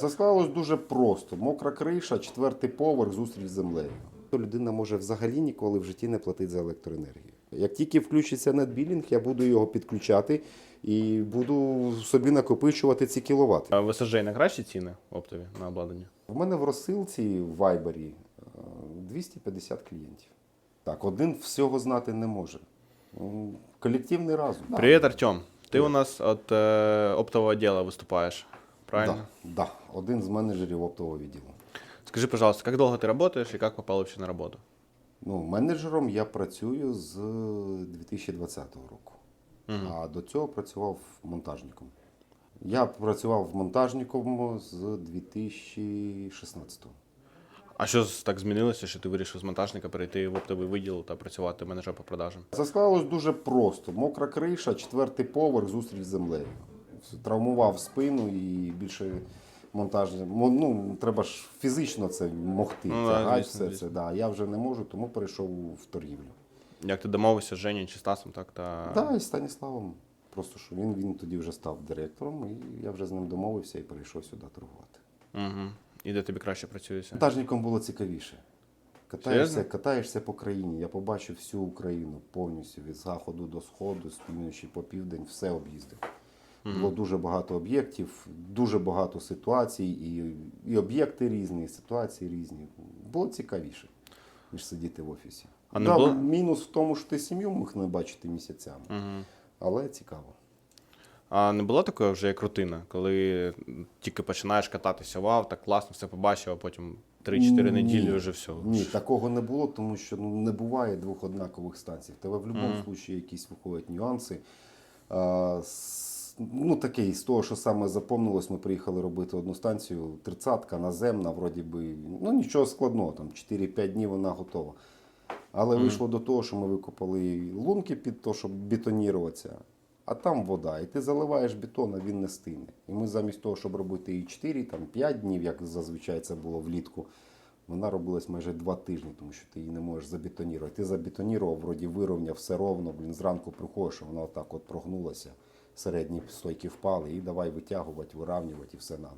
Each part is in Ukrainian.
Це склалось дуже просто. Мокра криша, четвертий поверх, зустріч з землею. То людина може взагалі ніколи в житті не платити за електроенергію. Як тільки включиться нетбілінг, я буду його підключати і буду собі накопичувати ці кіловати. А в СЖ найкращі ціни оптові на обладнання? В мене в розсилці в Вайбері е, 250 клієнтів. Так, один всього знати не може. Колективний разум. Привіт, Артем. Ти у нас от е, оптового відділу виступаєш, правильно? Да, да, один з менеджерів оптового відділу. Скажи, пожалуйста, как долго ты работаешь и как попал вообще на работу? Ну, менеджером я працюю з 2020 року. А до цього працював монтажником. Я працював монтажником з 2016 А що з- так змінилося, що ти вирішив з монтажника перейти в оптовий відділ та працювати менеджером по продажам? Це склалось дуже просто. Мокра криша, четвертий поверх, зустріч з землею. Травмував спину і більше монтажні. мо- Ну, треба ж фізично це могти, Ну, тягати звісно, все звісно. це. Да. Я вже не можу, тому перейшов в торгівлю. Як ти домовився з Женєю чи Стасом, так? Та... Так, і з Станіславом. Просто що він, він тоді вже став директором, і я вже з ним домовився і перейшов сюди торгувати. Угу. І де тобі краще працюється? Монтажником було цікавіше. Катаєшся, Серйозно? катаєшся по країні. Я побачив всю Україну повністю від заходу до сходу, з півночі по південь, все об'їздив. Було дуже багато об'єктів, дуже багато ситуацій, і, і об'єкти різні, і ситуації різні. Було цікавіше, ніж сидіти в офісі. А не да, було- Мінус в тому, що ти сім'ю міг не бачити місяцями, Угу. але цікаво. А не було такої вже як рутина, коли тільки починаєш кататися, вау, так класно, все побачив, а потім 3-4 неділі вже все. Ні, такого не було, тому що ну, не буває двох однакових станцій. В тебе в будь-якому Мгм. випадку якісь виходять нюанси. А, ну, таке, з того, що саме запомнилось, ми приїхали робити одну станцію, тридцятка наземна, вроді би, ну нічого складного, там 4-5 днів вона готова. Але Мгм. вийшло до того, що ми викопали лунки під те, щоб бетоніруватися, а там вода. І ти заливаєш бетон, а він не стине. І ми замість того, щоб робити і 4, там 5 днів, як зазвичай це було влітку, вона робилась майже 2 тижні, тому що ти її не можеш забетонірувати. Ти забетонірував, вроді вирівняв, все ровно, блін, зранку приходиш, вона отак от прогнулася, середні стойки впали, і давай витягувати, виравнювати і все наново.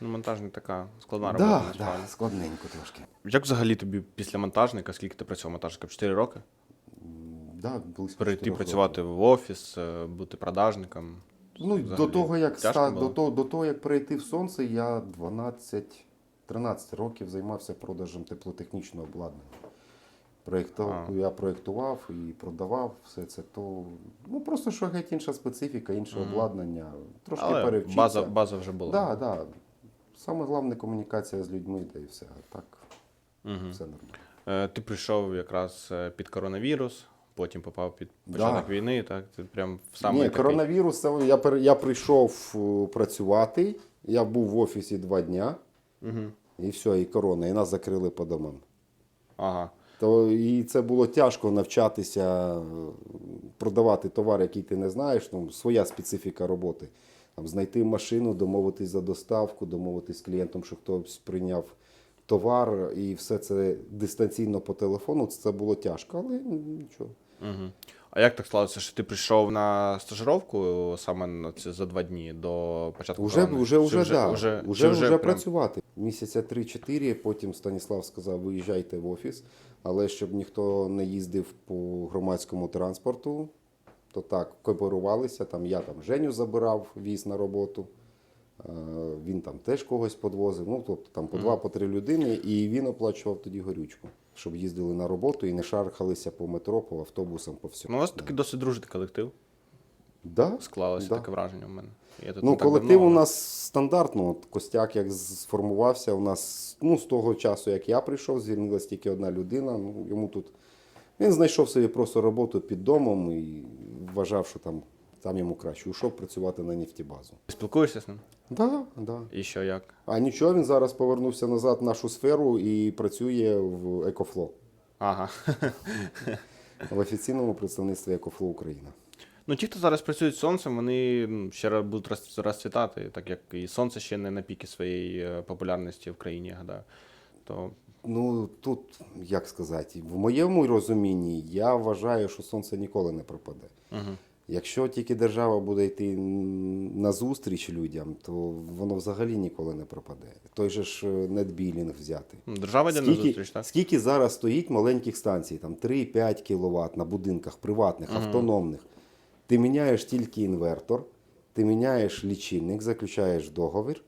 Ну, монтажник така складна робота. Да, да, складненько трошки. Як взагалі тобі після монтажника, скільки ти працював монтажником? 4 роки? Да, близько Перейти працювати в офіс, е, бути продажником. Ну, Взагалі, до того, як ста, до, того, до того, як перейти в сонце, я 12-13 років займався продажем теплотехнічного обладнання. Проєктував, я проєктував і продавав все це. То ну просто що геть інша специфіка, інше Мгм. обладнання. Трошки Але база, база вже була. Да, да. Саме головне комунікація з людьми, та і все. А так Угу. все нормально. Е, Ти прийшов якраз е, під коронавірус, потім попав під початок війни, так? Ти прям в саме Ні, такий- коронавірус, я, я прийшов е, працювати, я був в офісі два дня, Мгм. і все, і корона, і нас закрили по домам. Ага. То і це було тяжко навчатися е, продавати товар, який ти не знаєш. Ну, своя специфіка роботи. Там, знайти машину, домовитись за доставку, домовитись з клієнтом, що хтось прийняв товар, і все це дистанційно по телефону. Це було тяжко, але нічого. Угу. А як так сталося, що ти прийшов на стажировку саме за два дні до початку Уже, корони? уже, Чи уже, да. уже, уже, чи вже, прям- працювати. Місяця 3-4, потім Станіслав сказав, виїжджайте в офіс, але щоб ніхто не їздив по громадському транспорту, то так, кооперувалися. Там я там Женю забирав, віз на роботу. е, Він там теж когось подвозив. Ну, тобто там по два, по три людини, і він оплачував тоді горючку, щоб їздили на роботу і не шархалися по метро, по автобусам, по всьому. Ну, у вас таки досить дружний колектив. Да? Склалося Да. таке враження в мене. Я тут Ну, так колектив давно, у нас стандартно. От Костяк як сформувався, у нас ну, з того часу, як я прийшов, звільнилась тільки одна людина. Ну, йому тут він знайшов собі просто роботу під домом і вважав, що там, там йому краще. Ушов працювати на нефтебазу. Ти спілкуєшся з ним? Да, да. І що, як? А нічого, він зараз повернувся назад в нашу сферу і працює в Екофло, Ага. в офіційному представництві Екофло Україна. Ну, ті, хто зараз працюють з сонцем, вони ще раз будуть розцвітати, так як і сонце ще не на піки своєї е, популярності в країні, я гадаю. То Ну тут, як сказати, в моєму розумінні я вважаю, що сонце ніколи не пропаде. угу. Якщо тільки держава буде йти на зустріч людям, то воно взагалі ніколи не пропаде. Той же ж е, нетбілінг взяти. Ну, Держава йде на Скільки, зустріч, так? скільки зараз стоїть маленьких станцій, там 3-5 кВт на будинках приватних, автономних. Ти міняєш тільки інвертор, ти міняєш лічильник, заключаєш договір.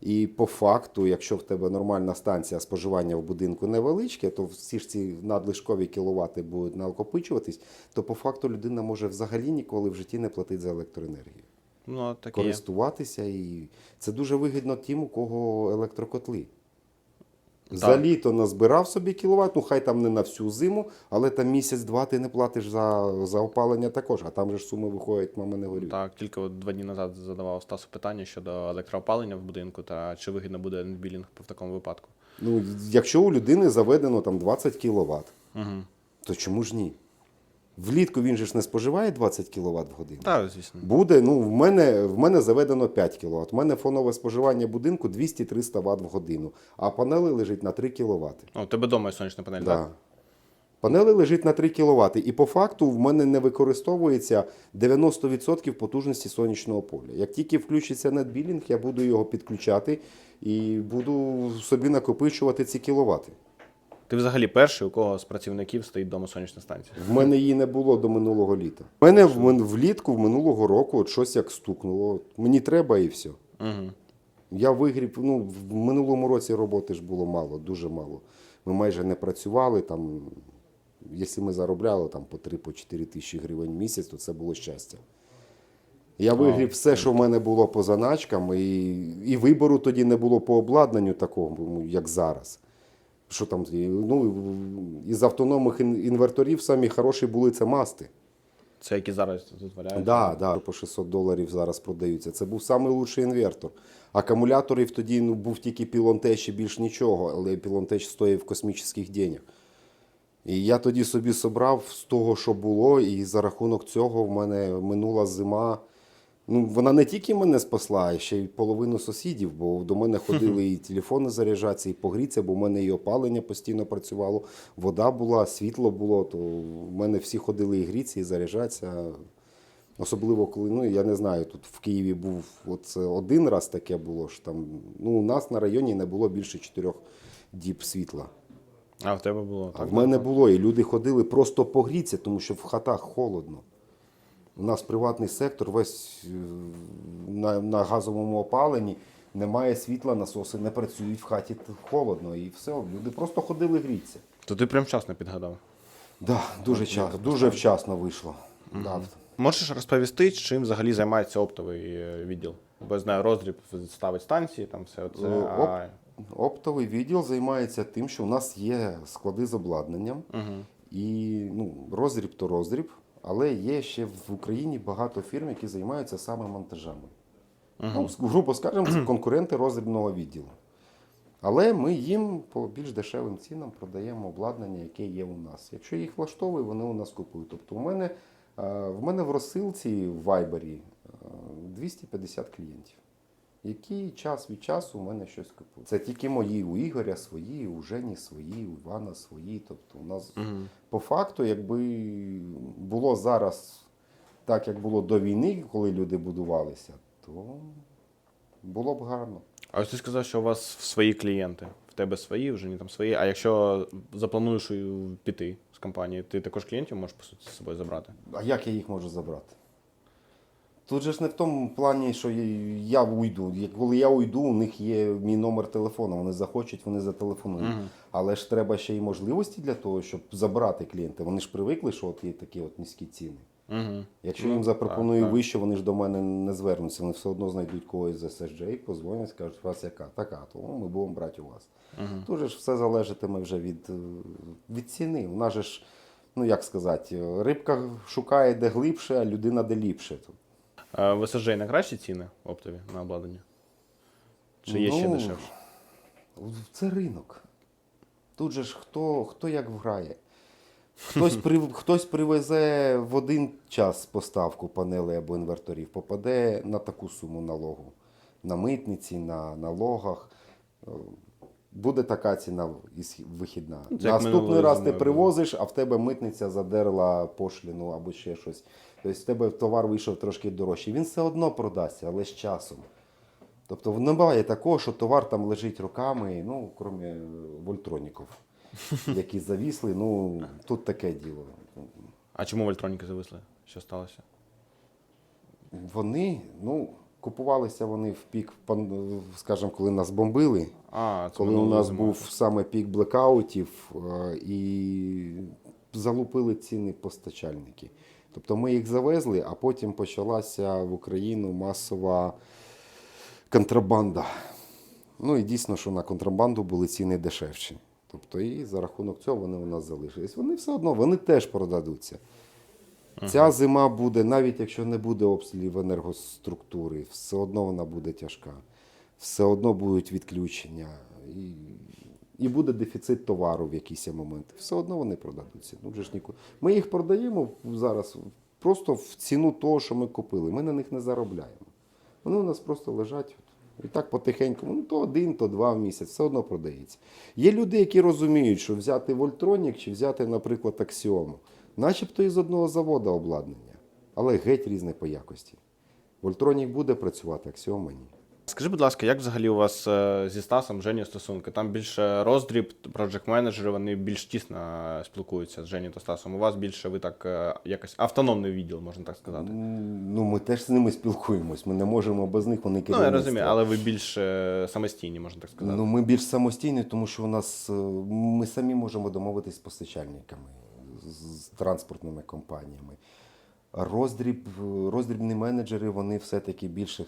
І по факту, якщо в тебе нормальна станція споживання в будинку невеличке, то всі ж ці надлишкові кіловати будуть накопичуватись, то по факту людина може взагалі ніколи в житті не платити за електроенергію. Ну, так. Користуватися і це дуже вигідно тим, у кого електрокотли. За літо назбирав собі кіловат, ну хай там не на всю зиму, але там місяць-два ти не платиш за, за опалення також, а там же ж суми виходять, мама не горює. Так, тільки от два дні назад задавав Стасу питання щодо електроопалення в будинку та чи вигідно буде нетбілінг в такому випадку. Ну, якщо у людини заведено там 20 кВт, Угу. то чому ж ні? Влітку він же ж не споживає 20 кВт в годину. Так, звісно. Буде, ну, в мене, в мене заведено 5 кВт. У мене фонове споживання будинку 200-300 Вт в годину, а панели лежить на 3 кВт. О, у тебе вдома є сонячна панель, Да. так? Панели лежить на 3 кВт. І по факту в мене не використовується 90% потужності сонячного поля. Як тільки включиться нетбілінг, я буду його підключати і буду собі накопичувати ці кіловати. Ти взагалі перший, у кого з працівників стоїть вдома сонячна станція. В мене її не було до минулого літа. В мене в, мен- влітку в минулого року от щось як стукнуло. От Мені треба і все. Угу. Я вигріб, ну, в минулому році роботи ж було мало, дуже мало. Ми майже не працювали там. Якщо ми заробляли там по 3-4 тисячі гривень в місяць, то це було щастя. Я вигріб все, що в мене було по заначкам, і, і вибору тоді не було по обладнанню такого, ну, як зараз. Що там, ну, із автономних інверторів самі хороші були це масти. Це які зараз дозволяють. Да, да, по 600 доларів зараз продаються. Це був найкращий інвертор. Акумуляторів тоді ну, був тільки пілонтеч і більш нічого, але пілонтеч стоїв космічних денег. І я тоді собі собрав з того, що було, і за рахунок цього в мене минула зима. Ну, вона не тільки мене спасла, а ще й половину сусідів, бо до мене ходили і телефони заряджатися, і погріться, бо в мене і опалення постійно працювало, вода була, світло було, то в мене всі ходили і гріться, і заряджатися. Особливо коли, ну я не знаю, тут в Києві був от один раз таке було, що там ну, у нас на районі не було більше чотирьох діб світла. А в тебе було А так? в мене було, і люди ходили просто погріться, тому що в хатах холодно. У нас приватний сектор весь е, на, на газовому опаленні, немає світла, насоси не працюють в хаті холодно, і все. Люди просто ходили гріться. То ти прям вчасно підгадав. Да, дуже, вчасно, дуже вчасно вийшло. Да. Можеш розповісти, чим взагалі займається оптовий е, відділ? Бо я знаю, роздріб ставить станції, там все це. Е, А... Оптовий відділ займається тим, що у нас є склади з обладнанням, Угу. і ну, роздріб то роздріб, але є ще в Україні багато фірм, які займаються саме монтажами. Ну, грубо скажемо, це конкуренти розрібного відділу. Але ми їм по більш дешевим цінам продаємо обладнання, яке є у нас. Якщо їх влаштовує, вони у нас купують. Тобто у мене, е, в мене в розсилці в Вайбері е, 250 клієнтів, які час від часу у мене щось купують. Це тільки мої, у Ігоря свої, у Жені свої, у Івана свої. Тобто у нас по факту, якби було зараз так, як було до війни, коли люди будувалися, то було б гарно. А ось ти сказав, що у вас свої клієнти. В тебе свої, вже не там свої. А якщо заплануєш піти з компанії, ти також клієнтів можеш по суті з собою забрати? А як я їх можу забрати? Тут же ж не в тому плані, що я- уйду. Коли я уйду, у них є мій номер телефону. Вони захочуть, вони зателефонують. Але ж треба ще й можливості для того, щоб забрати клієнта. Вони ж привикли, що от є такі от низькі ціни. Угу. Якщо Ну, їм запропоную так, вище, вони ж до мене не звернуться. Вони все одно знайдуть когось з SSJ, позвонять, скажуть, у вас яка? Така, то ми будемо брати у вас. Угу. Тут же ж все залежатиме вже від, е, від ціни. У нас же ж, ну як сказати, рибка шукає де глибше, а людина де ліпше. А в СЖ найкращі ціни оптові на обладнання? Чи є ще Ну, дешевше? Це ринок. Тут же ж хто, хто як вграє. Хтось, при, хтось привезе в один час поставку панелей або інверторів, попаде на таку суму налогу. На митниці, на налогах. Буде така ціна вихідна. Ну, це Наступний раз ти привозиш, а в тебе митниця задерла пошліну або ще щось. Тобто в тебе товар вийшов трошки дорожчий. Він все одно продасться, але з часом. Тобто не буває такого, що товар там лежить роками, ну, крім е, вольтроніків, які завісли. Ну, тут таке діло. А чому вольтроніки зависли? Що сталося? Вони, ну, купувалися вони в пік, скажімо, коли нас бомбили. А, коли у нас зими. був саме пік блекаутів е, і залупили ціни постачальники. Тобто ми їх завезли, а потім почалася в Україну масова контрабанда. Ну і дійсно, що на контрабанду були ціни дешевші. Тобто, і за рахунок цього вони у нас залишились. Вони все одно вони теж продадуться. Ця зима буде, навіть якщо не буде обстрілів енергоструктури, все одно вона буде тяжка. Все одно будуть відключення. І, і буде дефіцит товару в якийсь момент. Все одно вони продадуться. Ну, вже ж нікуди. Ми їх продаємо зараз просто в ціну того, що ми купили. Ми на них не заробляємо. Вони у нас просто лежать. І так потихеньку, ну то один, то два в місяць, все одно продається. Є люди, які розуміють, що взяти Вольтронік чи взяти, наприклад, Аксіому, начебто із одного заводу обладнання, але геть різне по якості. Вольтронік буде працювати, Аксіома ні. Скажи, будь ласка, як взагалі у вас е, зі Стасом Жені стосунки? Там більше роздріб, проджект менеджери вони більш тісно спілкуються з Жені та Стасом. У вас більше ви так е, якось автономний відділ, можна так сказати. Ну, ми теж з ними спілкуємось. Ми не можемо без них, вони Ну, я розумію, але ви більш е, самостійні, можна так сказати. Ну, ми більш самостійні, тому що у нас ми самі можемо домовитись з постачальниками, з, транспортними компаніями. Роздріб, роздрібні менеджери, вони все-таки більше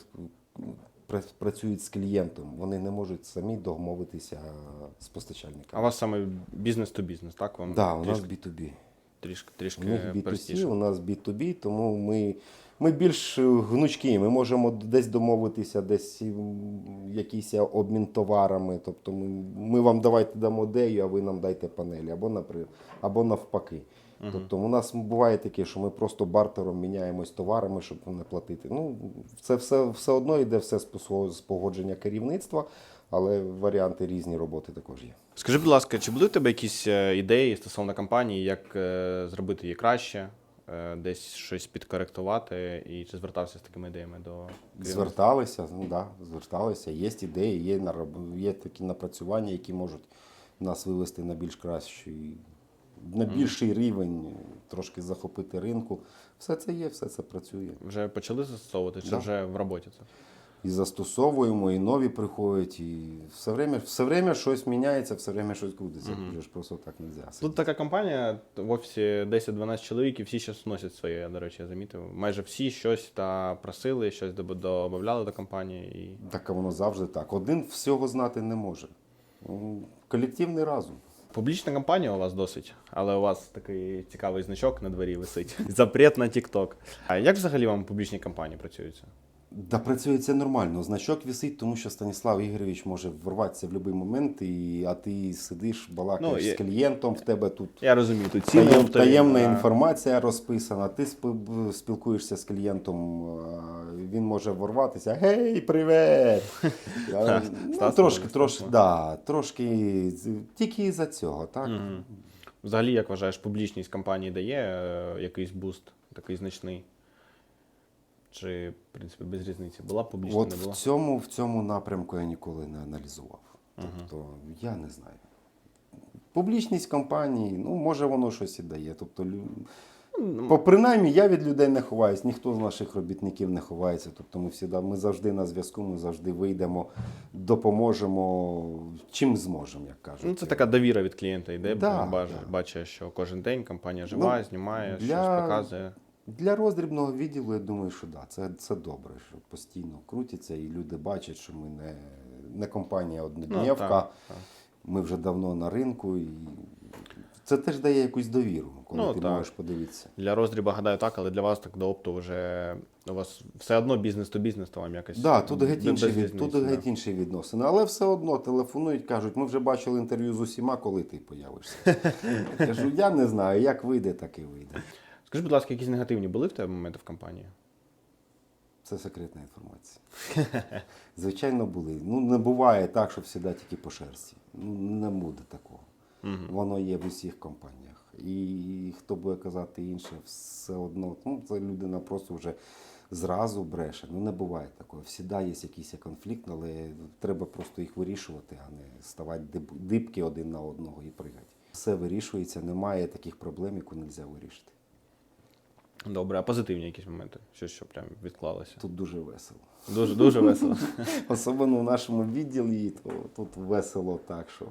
працюють з клієнтом. Вони не можуть самі домовитися з постачальниками. А у вас саме бізнес то бізнес, так? Вам Так, да, у нас трішки, B2B. трішки, У них B2C, простіше. у нас B2B, тому ми, ми більш е, гнучкі. Ми можемо десь домовитися, десь якийсь обмін товарами. Тобто ми, ми вам давайте дамо дею, а ви нам дайте панелі, або, напри- або навпаки. Тобто у нас буває таке, що ми просто бартером міняємось товарами, щоб не платити. Ну, це все, все одно йде все з погодження керівництва, але варіанти різні роботи також є. Скажи, будь ласка, чи були в тебе якісь е, ідеї стосовно компанії, як е, зробити її краще, десь щось підкоректувати, і чи звертався з такими ідеями до керівництва? Зверталися, ну да, зверталися. Є ідеї, є, є такі напрацювання, які можуть нас вивести на більш кращий, на більший рівень, трошки захопити ринку. Все це є, все це працює. Вже почали застосовувати, чи Да. вже в роботі це? І застосовуємо, і нові приходять, і все время, все время щось міняється, все время щось крутиться. Вже ж просто так не можна. Тут така компанія, в офісі 10-12 чоловік, і всі щось носять своє, я, до речі, я замітив. Майже всі щось та просили, щось додавали до компанії. І... Так а воно завжди так. Один всього знати не може. Ну, Колективний разум. Публічна компанія у вас досить, але у вас такий цікавий значок на дворі висить. Запрет на TikTok. А як взагалі вам публічні компанії працюються? Да, працює це нормально. Значок висить, тому що Станіслав Ігорович може вворватися в будь-який момент, і, а ти сидиш, балакаєш Ну, з клієнтом, в тебе тут Я розумію, тут ціни таєм, таємна а- інформація розписана. Ти спілкуєшся з клієнтом, він може ворватися. Гей, привіт! Я- ну, трошки, трошки, да, трошки тільки із-за цього, так? Мгм. Взагалі, як вважаєш, публічність компанії дає е, якийсь буст, такий значний? Чи, в принципі, без різниці? Була публічна, От не в цьому, в цьому напрямку я ніколи не аналізував. Тобто, я не знаю. Публічність компанії, ну, може, воно щось і дає. Тобто, по принаймні, я від людей не ховаюсь, ніхто з наших робітників не ховається. Тобто ми всі ми завжди на зв'язку, ми завжди вийдемо, допоможемо чим зможемо, як кажуть. Ну, це така довіра від клієнта йде, Да, бо да. бачить, що кожен день компанія жива, Ну, знімає, для- щось показує. Для роздрібного відділу, я думаю, що да, це, це добре, що постійно крутиться, і люди бачать, що ми не, не компанія однодневка. Ну. Ми вже давно на ринку, і це теж дає якусь довіру, коли Ну, ти так. можеш подивитися. Для роздріба, гадаю, так, але для вас так до опту вже у вас все одно бізнес то бізнес, то вам якось. Да, тут геть, інші, від, тут геть інші відносини. Але все одно телефонують, кажуть, ми вже бачили інтерв'ю з усіма, коли ти появишся. Я кажу, я не знаю, як вийде, так і вийде. Скажи, будь ласка, якісь негативні були в тебе моменти в компанії? Це секретна інформація. Звичайно, були. Ну, не буває так, що всі тільки по шерсті. Ну, не буде такого. Воно є в усіх компаніях. І хто буде казати інше, все одно. Ну, це людина просто вже зразу бреше. Ну, не буває такого. Всіда є якийсь конфлікт, але треба просто їх вирішувати, а не ставати диб- дибки один на одного і пригати. Все вирішується, немає таких проблем, яку не можна вирішити. Добре, а позитивні якісь моменти? Щось, що прям відклалося. Тут дуже весело. Дуже дуже весело. Особливо в нашому відділі, то тут весело так, що.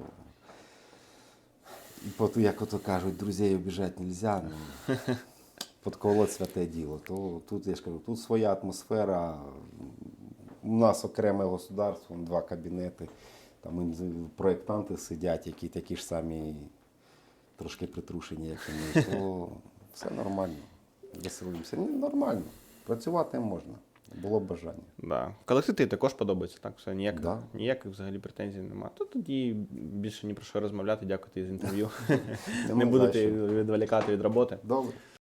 І як ото кажуть, друзей обіжати не можна, ну, подколоть святе діло. То тут я ж кажу, тут своя атмосфера. У нас окреме государство, два кабінети. Там проєктанти сидять, які такі ж самі трошки притрушені, як і ми. То все нормально. Веселимося. Ні, нормально. Працювати можна. Було б бажання. Да. Колектив тобі також подобається, так? Все, ніяк, Да. ніяких взагалі претензій немає. То тоді більше ні про що розмовляти. Дякую тобі за інтерв'ю. Не будете за відволікати від роботи. Добре.